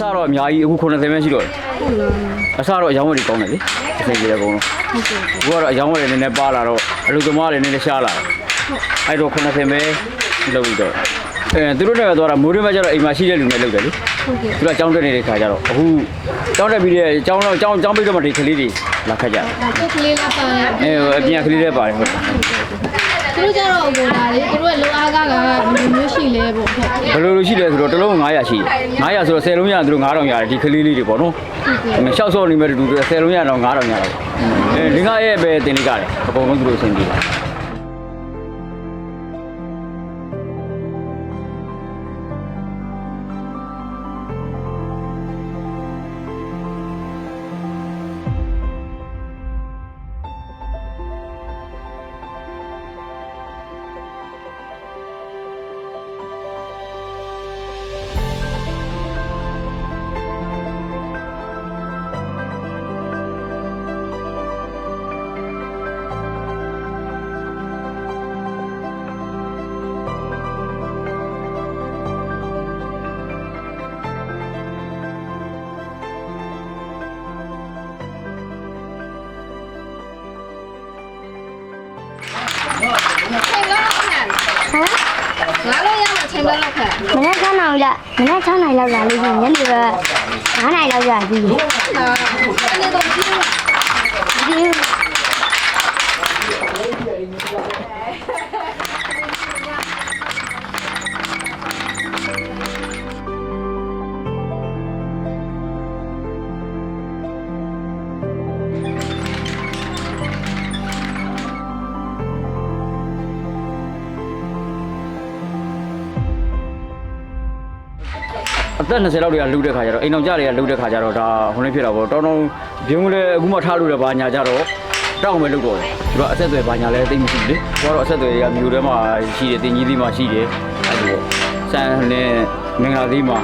စတော့အများကြီးအခု90ပဲရှိတော့တယ်ဟုတ်လားအစတော့အယောင်းဝယ်တွေကောင်းတယ်လေအစိမ်းကြီးလည်းကောင်းတော့ဟုတ်ကဲ့အခုကတော့အယောင်းဝယ်တွေနည်းနည်းပါလာတော့အလူသမားတွေနည်းနည်းရှားလာတယ်အဲ့တော့90ပဲလုပ်ပြီးတော့အဲသူတို့လည်းသွားတာမိုးရင်းမှာကျတော့အိမ်မှာရှိတဲ့လူနဲ့လုပ်တယ်လေဟုတ်ကဲ့သူကကြောင်းတက်နေတဲ့ခါကျတော့အခုကြောင်းတက်ပြီးတဲ့ကြောင်းတော့ကြောင်းကြောင်းပြီးတော့မှဒီကလေးတွေလာခတ်ကြတယ်ဒါချက်ကလေးလာပါရဲ့အဲအပြင်ကလေးတွေပါတယ်ဟုတ် သူတို့ကြတော့ဟိုဒါလေသူတို့ရဲ့လောအားကားကဘယ်လိုမျိုးရှိလဲပေါ့ဟုတ်ကဲ့ဘယ်လိုလိုရှိလဲဆိုတော့တစ်လုံး900ရှိတယ်900ဆိုတော့10လုံးရရင်သူတို့9000ရတယ်ဒီကလေးလေးတွေပေါ့နော်ရှောက်စောနေမဲ့တူတူ10လုံးရတော့9000ရတော့အဲဒီငါရဲ့ပဲတင်လိကတယ်အကုန်လုံးသူတို့အဆင်ပြေတ ချိန်လောက်ခံဟမ်ငါတို့ရမှာချိန်လောက်ခံမနေ့6နိုင်လောက်မနေ့6နိုင်လောက်လာလို့ရှိရင်ညနေပဲ9နိုင်လောက်ရပြီဟာအ အသက်20လောက်တွေကလှူတဲ့ခါကျတော့အိမ်အောင်ကြတွေကလှူတဲ့ခါကျတော့ဒါဟိုနေ့ဖြစ်တာပေါ့တောင်းတောင်းဘုံလည်းအခုမှထားလို့တယ်ဘာညာကြတော့တောင်းမယ်လို့တော့တယ်သူကအဆက်အသွယ်ဘာညာလည်းသိမရှိဘူးလေသူကတော့အဆက်အသွယ်တွေကမြို့ထဲမှာရှိတယ်တင်ကြီးသေးမှာရှိတယ်အဲ့လိုဆန်နဲ့မင်္ဂလာသေးမှာ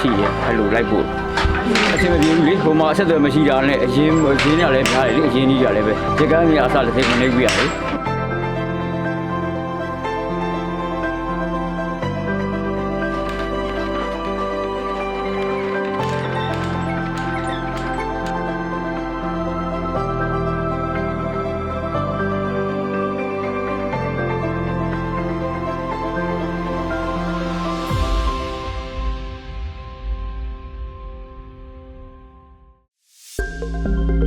ရှိတယ်အဲ့လိုလိုက်ဖို့အဆင်မပြေဘူးလေဟိုမှာအဆက်အသွယ်မရှိတာနဲ့အရင်ရင်းရလည်းများတယ်လေအရင်ကြီးကြလည်းပဲဒီကန်းကြီးအစားတစ်သိမနေပြရတယ် Música